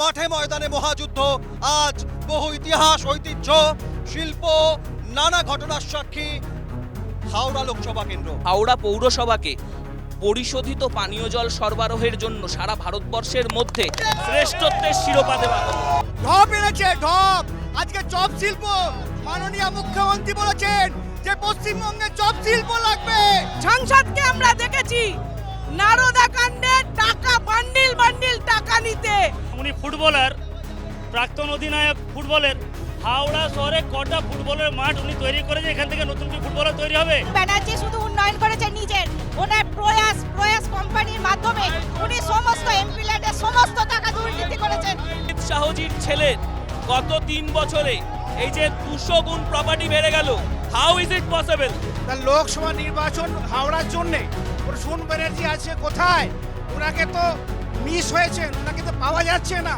মাঠে ময়দানে মহাযুদ্ধ আজ বহু ইতিহাস ঐতিহ্য শিল্প নানা ঘটনার সাক্ষী হাওড়া লোকসভা কেন্দ্র। হাওড়া পৌরসভাকে পরিশোধিত পানীয় জল সরবরাহের জন্য সারা ভারতবর্ষের মধ্যে শ্রেষ্ঠত্বের শিরোপা দেওয়া। ঢপ এনেছে ঢপ। আজকে চপ শিল্প মাননীয় মুখ্যমন্ত্রী বলেছেন যে পশ্চিমবঙ্গে চপ শিল্প লাগবে। সাংসদকে আমরা দেখেছি নারদা কাণ্ডে টাকা বান্ডিল বান্ডিল টাকা নিতে উনি ফুটবলার প্রাক্তন অধিনায়ক ফুটবলের। হাওড়া শহরে কটা ফুটবলের মাঠ উনি তৈরি করেছে? এখান থেকে নতুন কি ফুটবলার তৈরি হবে? ব্যানার্জি শুধু উন্নয়ন করেছে নিজের। ওনার প্রয়াস প্রয়াস কোম্পানির মাধ্যমে উনি সমস্ত এমপি ল্যান্ডের সমস্ত টাকা দুর্নীতি করেছেন। অমিত শাহজির ছেলের গত তিন বছরে এই যে দুশো গুণ প্রপার্টি বেড়ে গেল হাউ ইজ ইট পসিবল তা লোকসভা নির্বাচন হাওড়ার জন্যে। প্রসূন ব্যানার্জি আছে কোথায়? ওনাকে তো মিস হয়েছেন ওনাকে তো পাওয়া যাচ্ছে না।